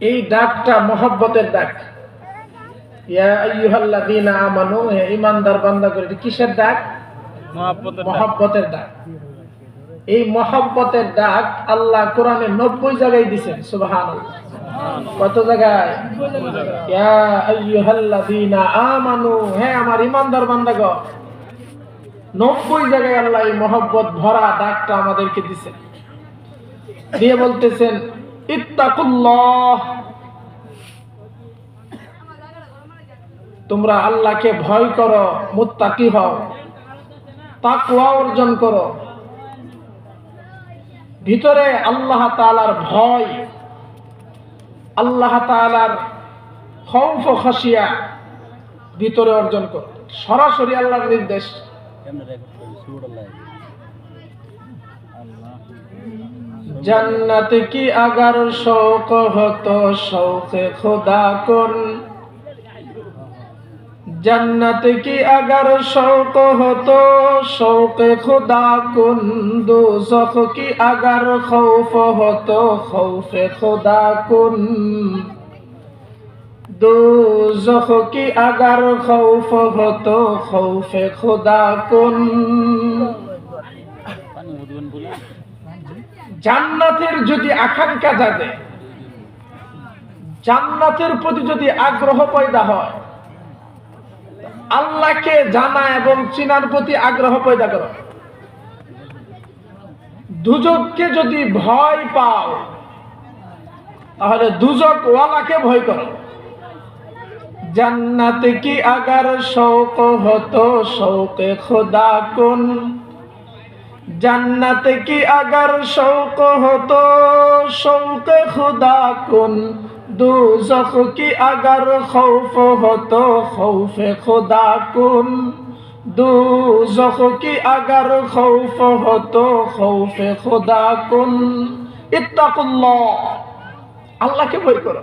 এই ডাকটা মহব্বতের ডাক। বান্দা করে কিসের ডাক? মহাব্বতের ডাক। এই মহব্বতের ডাক আল্লাহ কোরআনে নব্বই জায়গায় কত জায়গায়? ইয়া আইয়ুহাল্লাযীনা আমানু হে আমার ঈমানদার বান্দাগণ নব্বই জায়গায় আল্লাহ এই মহব্বত ভরা ডাকটা আমাদেরকে দিছেন দিয়ে বলতেছেন তোমরা আল্লাহকে ভয় করো, মুত্তাকি হও, তাকওয়া অর্জন করো। ভিতরে আল্লাহ তাআলার ভয়, আল্লাহ তাআলার খৌফ খাসিয়া ভিতরে অর্জন করো। সরাসরি আল্লাহর নির্দেশ কেমনে রেকর্ড করবি? সুর আল্লাহ। আল্লাহ। জান্নাত কি আগার শৌক হতো? শৌকে খোদা কর জান্নাত কি আগার শৌক হতো? শৌকে খোদা কোন? দুজখ কি আগার খৌফ হতো? খৌফে খোদা কোন? দুজখ কি আগার খৌফ হতো? খৌফে খোদা কোন? জান্নাতের যদি আকাঙ্ক্ষা জাগে, জান্নাতের প্রতি যদি আগ্রহ পয়দা হয়, আল্লাহকে জানা এবং চিনার প্রতি আগ্রহ পয়দা করো। দুজককে যদি ভয় পাও, তাহলে দুজক ওয়ালাকে ভয় করো। জান্নাত কি আগার শৌক হতো? শৌকে খোদা কুন জান্নাতে কি আগার শৌক হতো? শৌক খুদা কোন? দুজখ কি আগার খৌফ হতো? খৌফে খুদা কোন? দুজখ কি আগার খৌফ হতো? খৌফে খুদা কোন? ইত্তাকুল্ল আল্লাহকে ভয় করো।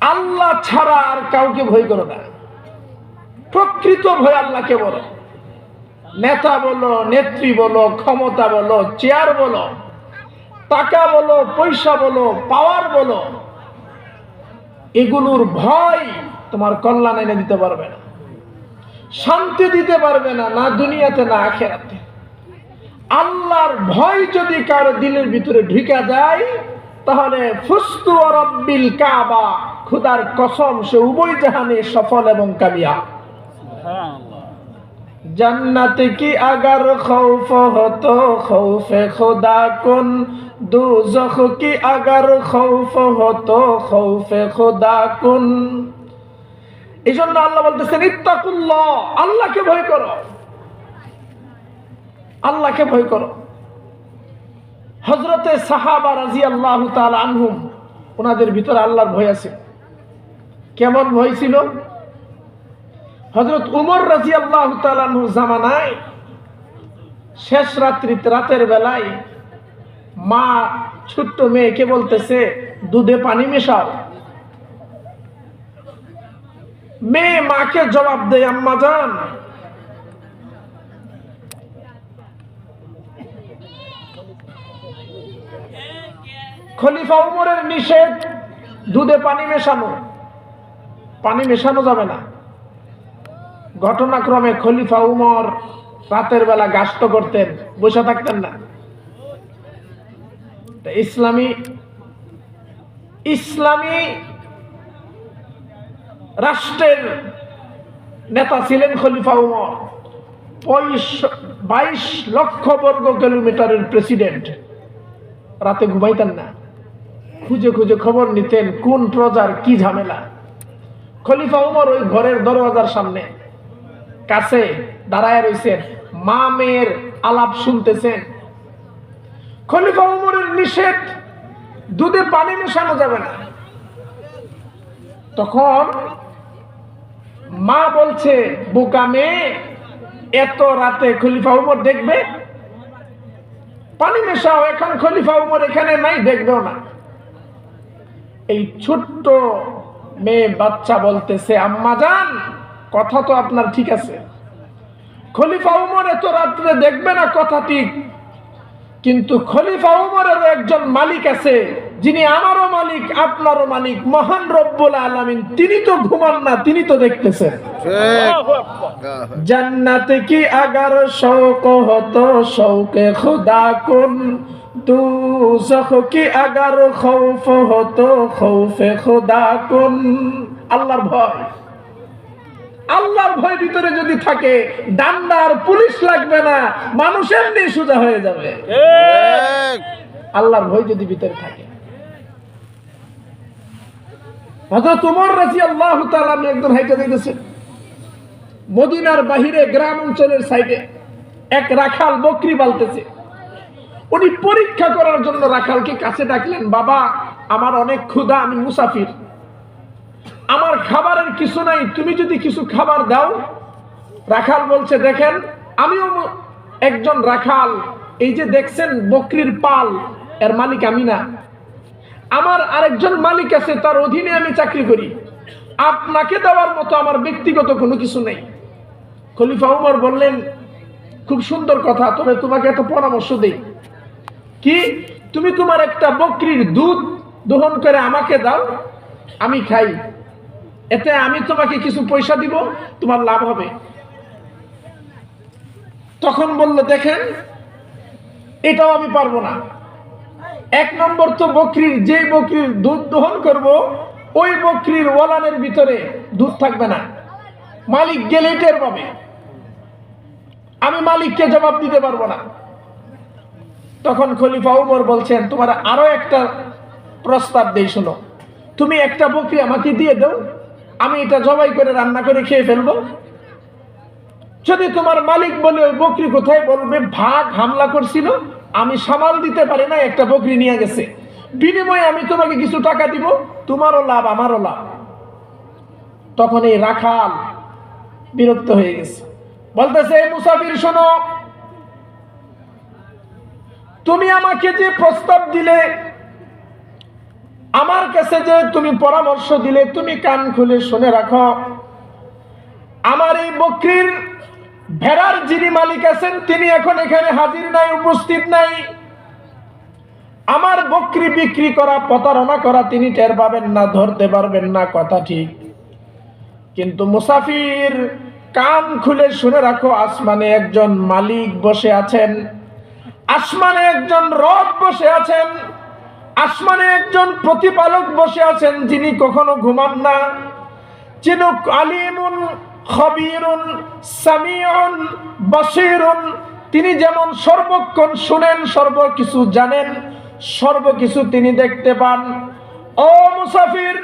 আল্লাহ ছাড়া আর কাউকে ভয় করো না। প্রকৃত ভয় আল্লাহকে বলো। নেতা বলো, নেত্রী বলো, ক্ষমতা বলো চেয়ার বলো, টাকা বলো, পয়সা বলো পাওয়ার বলো, এগুলোর ভয় তোমার কল্যাণ এনে দিতে পারবে না। শান্তি দিতে পারবে না না দুনিয়াতে, না আখেরাতে। আল্লাহর ভয় যদি কারও দিলের ভিতরে ঢুকা যায়, তাহলে ফুস্তু রব্বিল কাবা, খুদার কসম, সে উভয় জাহানে সফল এবং কামিয়া জান্নাতে কি আগার খৌফ হতো? খৌফে খোদা কোন? দু دوزخ কি আগার خوف ہو تو خوف خدا এই জন্য আল্লাহ বলতেছেন, ইত্তাকুল্লাহ, আল্লাহকে ভয় করো। আল্লাহকে ভয় করো। হজরতে সাহাবা রাজি আল্লাহ তাল আনহুম ওনাদের ভিতরে আল্লাহর ভয় আছে। কেমন ভয় ছিল? হজরত উমর রাজি আল্লাহ জামানায় শেষ রাত্রিতে, রাতের বেলায় মা ছোট্ট মেয়েকে বলতেছে, দুধে পানি মেশাও। মেয়ে মাকে জবাব দেয়, আম্মা যান খলিফা উমরের নিষেধ, দুধে পানি মেশানো। পানি মেশানো যাবে না। ঘটনাক্রমে খলিফা উমর রাতের বেলা গাস্ত করতেন, বসে থাকতেন না। ইসলামী ইসলামী রাষ্ট্রের নেতা ছিলেন খলিফা উমর। বাইশ লক্ষ বর্গ কিলোমিটারের প্রেসিডেন্ট। রাতে ঘুমাইতেন না। খুঁজে খুঁজে খবর নিতেন, কোন প্রজার কি ঝামেলা। খলিফা উমর ওই ঘরের দরওয়াজার সামনে কাছে দাঁড়ায় রয়েছেন মা মেয়ের আলাপ শুনতেছেন। খলিফা উমরের নিষেধ, দুধে পানি মেশানো যাবে না। তখন মা বলছে, বোকা মেয়ে, এত রাতে খলিফা উমর দেখবে? পানি মেশাও, এখন খলিফা উমর এখানে নাই, দেখবেও না। এই ছোট্ট মেয়ে বাচ্চা বলতেছে, আম্মা যান কথা তো আপনার ঠিক আছে। খলিফা উমর এত রাত্রে দেখবে না কথা ঠিক। কিন্তু খলিফা উমরের একজন মালিক আছে যিনি আমারও মালিক আপনারও মালিক মহান রব্বুল আলমিন। তিনি তো ঘুমান না তিনি তো দেখতেছেন। জান্নাতে কি আগার শৌক হতো? শৌকে খুদা কোন? দুসখ কি আগার খৌফ হতো? খৌফে খুদা কোন? আল্লাহর ভয়। আল্লাহর ভয় ভিতরে যদি থাকে ডান্ডার পুলিশ লাগবে না মানুষ এমনি সোজা হয়ে যাবে। আল্লাহর ভয় যদি ভিতরে থাকে। হয়তো তোমার রাজি আল্লাহ তাআলা একজন হাইটা দেখতেছেন মদিনার বাহিরে গ্রাম অঞ্চলের সাইডে এক রাখাল বকরি পালতেছে উনি পরীক্ষা করার জন্য রাখালকে কাছে ডাকলেন বাবা আমার অনেক ক্ষুধা আমি মুসাফির। আমার খাবারের কিছু নাই, তুমি যদি কিছু খাবার দাও। রাখাল বলছে, দেখেন, আমিও একজন রাখাল। এই যে দেখছেন বকরির পাল, এর মালিক আমি না। আমার আরেকজন মালিক আছে, তার অধীনে আমি চাকরি করি। আপনাকে দেওয়ার মতো আমার ব্যক্তিগত কোনো কিছু নেই। খলিফা উমর বললেন, খুব সুন্দর কথা, তবে তোমাকে একটা পরামর্শ দেই। কি? তুমি তোমার একটা বকরির দুধ দহন করে আমাকে দাও, আমি খাই। এতে আমি তোমাকে কিছু পয়সা দিব, তোমার লাভ হবে। তখন বলল, দেখেন, এটাও আমি পারব না। এক নম্বর তো বকরির যে বকরির দুধ দহন করব, ওই বকরির ওলানের ভিতরে দুধ থাকবে না। মালিক গেলে টের পাবে। আমি মালিককে জবাব দিতে পারব না। তখন খলিফা উমর বলছেন, তোমার আরও একটা প্রস্তাব দেই, শোনো। তুমি একটা বকরি আমাকে দিয়ে দাও আমি এটা জবাই করে রান্না করে খেয়ে ফেলব। যদি তোমার মালিক বলে ওই বকরি কোথায় বলবে, ভাগ হামলা করছিল, আমি সামাল দিতে পারি না একটা বকরি নিয়ে গেছে। বিনিময়ে আমি তোমাকে কিছু টাকা দিব, তোমারও লাভ, আমারও লাভ। তখন এই রাখাল বিরক্ত হয়ে গেছে। বলতেছে "এই মুসাফির, শোনো। তুমি আমাকে যে প্রস্তাব দিলে আমার কাছে যে তুমি পরামর্শ দিলে, তুমি কান খুলে শুনে রাখো। আমার এই বকরির ভেড়ার যিনি মালিক আছেন, তিনি এখন এখানে হাজির নাই, উপস্থিত নাই। আমার বকরি বিক্রি করা, প্রতারণা করা, তিনি টের পাবেন না, ধরতে পারবেন না, কথা ঠিক। কিন্তু মুসাফির, কান খুলে শুনে রাখো, আসমানে একজন মালিক বসে আছেন। আসমানে একজন রব বসে আছেন। আসমানে একজন প্রতিপালক বসে আছেন, যিনি কখনো ঘুমান না। চিনুক আলিমুন, খবিরুন, সামিউন বসিরুন তিনি যেমন সর্বক্ষণ শুনেন, সর্বকিছু জানেন, সর্বকিছু তিনি দেখতে পান। ও মুসাফির,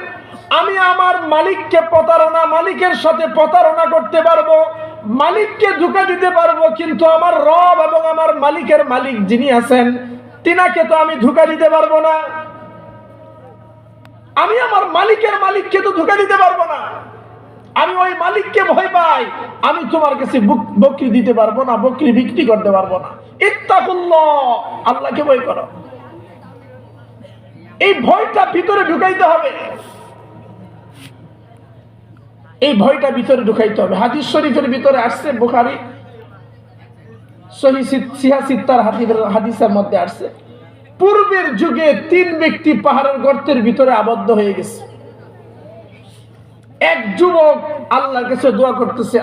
আমি আমার মালিককে প্রতারণা, মালিকের সাথে প্রতারণা করতে পারব, মালিককে ধোকা দিতে পারব, কিন্তু আমার রব এবং আমার মালিকের মালিক যিনি আছেন তিনাকে তো আমি ধোকা দিতে পারব না। আমি আমার মালিকের মালিককে তো ধোকা দিতে পারব না। আমি ওই মালিককে ভয় পাই। আমি তোমার কাছে বুক- বকরি দিতে পারব না, বকরি বিক্রি করতে পারব না। ইত্তাকুল্লাহ, আল্লাহকে ভয় করো। এই ভয়টা ভিতরে ঢুকাইতে হবে। এই ভয়টা ভিতরে ঢুকাইতে হবে। হাদিস শরীফের ভিতরে আসছে বুখারি সহি সিহা সিত্তার হাদিসের হাদিসের মধ্যে আসছে। পূর্বের যুগে তিন ব্যক্তি পাহাড়ের গর্তের ভিতরে আবদ্ধ হয়ে গেছে। এক যুবক আল্লাহর কাছে দোয়া করতেছে